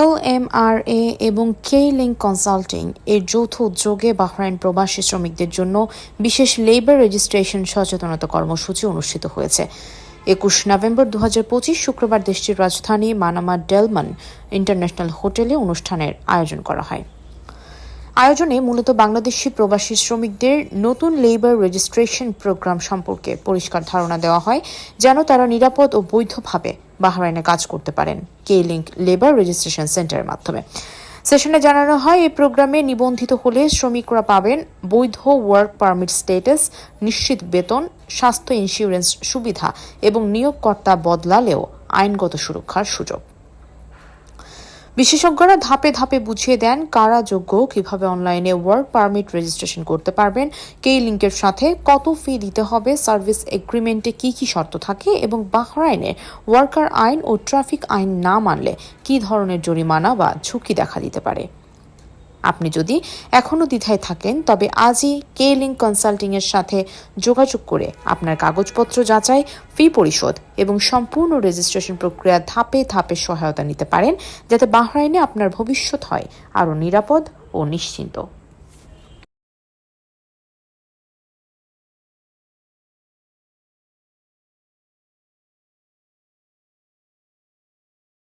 এলএমআরএ এবং কে link consulting এর যৌথ উদ্যোগে বাহরাইন প্রবাসী শ্রমিকদের জন্য বিশেষ লেবার রেজিস্ট্রেশন সচেতনতা কর্মসূচি অনুষ্ঠিত হয়েছে। একুশ নভেম্বর দু হাজার পঁচিশ শুক্রবার দেশটির রাজধানী মানামা ডেলমান ইন্টারন্যাশনাল হোটেলে অনুষ্ঠানের আয়োজন করা হয়। আয়োজনে মূলত বাংলাদেশি প্রবাসী শ্রমিকদের নতুন লেবার রেজিস্ট্রেশন প্রোগ্রাম সম্পর্কে পরিষ্কার ধারণা দেওয়া হয়, যেন তারা নিরাপদ ও বৈধভাবে বাহরাইনে কাজ করতে পারেন। কে লিঙ্ক লেবার রেজিস্ট্রেশন সেন্টারের মাধ্যমে। সেশনে জানানো হয়, এই প্রোগ্রামে নিবন্ধিত হলে শ্রমিকরা পাবেন বৈধ ওয়ার্ক পারমিট স্টেটাস নিশ্চিত বেতন, স্বাস্থ্য ইন্স্যুরেন্স সুবিধা এবং নিয়োগকর্তা বদলালেও আইনগত সুরক্ষার সুযোগ। বিশেষজ্ঞরা ধাপে ধাপে বুঝিয়ে দেন কারা যোগ্য, কীভাবে অনলাইনে ওয়ার্ক পারমিট রেজিস্ট্রেশন করতে পারবেন কেই লিঙ্কের সাথে কত ফি দিতে হবে, সার্ভিস এগ্রিমেন্টে কি কি শর্ত থাকে এবং বাহরাইনে ওয়ার্কার আইন ও ট্রাফিক আইন না মানলে কি ধরনের জরিমানা বা ঝুঁকি দেখা দিতে পারে। আপনি যদি এখনও দ্বিধায় থাকেন, তবে আজই কে লিঙ্ক কনসাল্টিংয়ের সাথে যোগাযোগ করে আপনার কাগজপত্র যাচাই, ফি পরিশোধ এবং সম্পূর্ণ রেজিস্ট্রেশন প্রক্রিয়া ধাপে ধাপে সহায়তা নিতে পারেন, যাতে বাহরাইনে আপনার ভবিষ্যৎ হয় আরও নিরাপদ ও নিশ্চিন্ত।